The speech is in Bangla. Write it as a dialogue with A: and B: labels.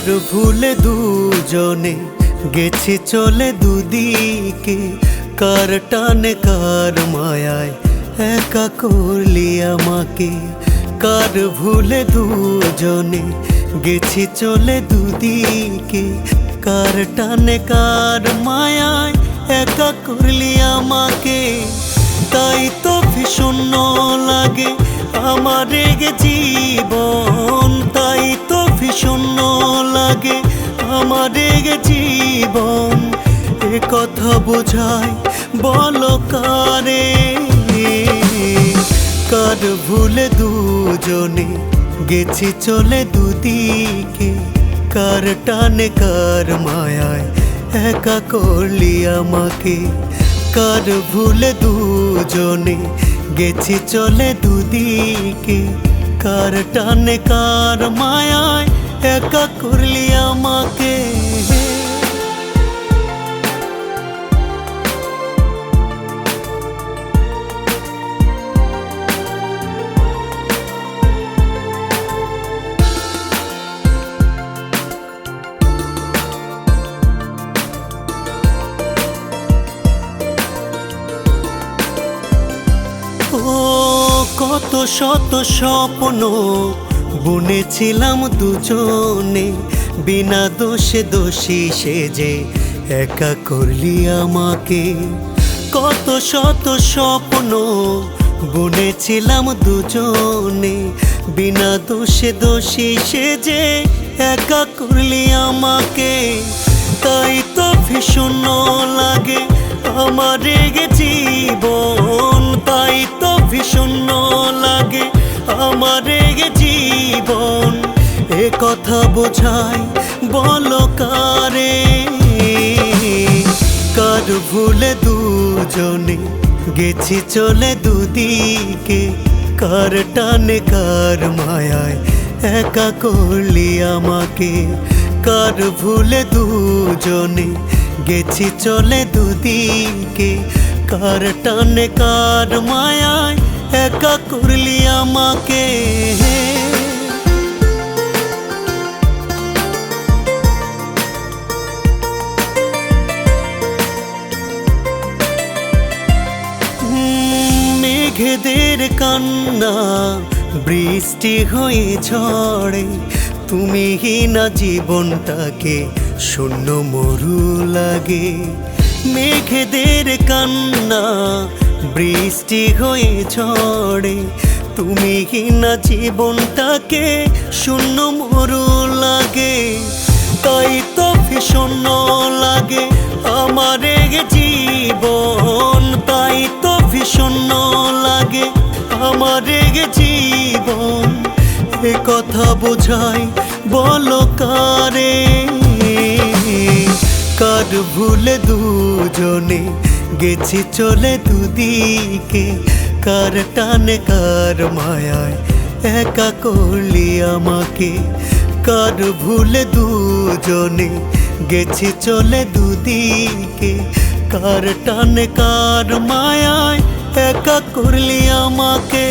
A: কার ভুলে দুজনে গেছি চলে দুদিকে। কার টানে, কার মায়ায় একা করলি আমাকে। কার ভুলে দুজনে গেছি চলে দুদিকে। কার টানে, কার মায়ায় একা করলি আমাকে। তাই তো ভীষণ লাগে আমার রেগে জীবন। তাই তো ভীষণ লাগে আমার জীবন। এ কথা বোঝায় বলো কারে। কার ভুলে দুজনে গেছি চলে দুদিকে। কার টানে কার মায়ায় একা করলি আমাকে। কার ভুলে দুজনে গেছি চলে দুদিকে। কার টানে কার মায়ায় একা করলি আমাকে কত শত স্বপ্ন বুনেছিলাম দুজনে, বিনা দোষে দোষী সেজে একা করলি আমাকে। কত শত স্বপ্ন বুনেছিলাম দুজনে, বিনা দোষে দোষী সেজে একা করলি আমাকে। তাই তো ভীষণ লাগে আমার রেগে কথা বোঝাই, বলো কারে? কার ভুলে দুজনে গেছি চলে দুদিকে? কার টানে কার মায়ায় একা করলি আমাকে? কার ভুলে দুজনে গেছি চলে দুদিকে? কার টানে কার মায়ায় একা করলি আমাকে? মেঘেদের কান্না, বৃষ্টি হয়ে ঝড়ে। তুমি না জীবনটাকে শূন্য মরু লাগে। মেঘেদের কান্না, বৃষ্টি হয়ে ঝড়ে। তুমি না জীবনটাকে শূন্য মরু লাগে। তাই তো ভীষণ জীবন, এ কথা বোঝাই বলো কারে? কার ভুলে দুজনে গেছি চলে দুদিকে? কার টানে কার মায়ায় একা করলি আমাকে? কার ভুলে দুজনে গেছি চলে দুদিকে? কার টানে কার মায়ায় একা করলি আমাকে?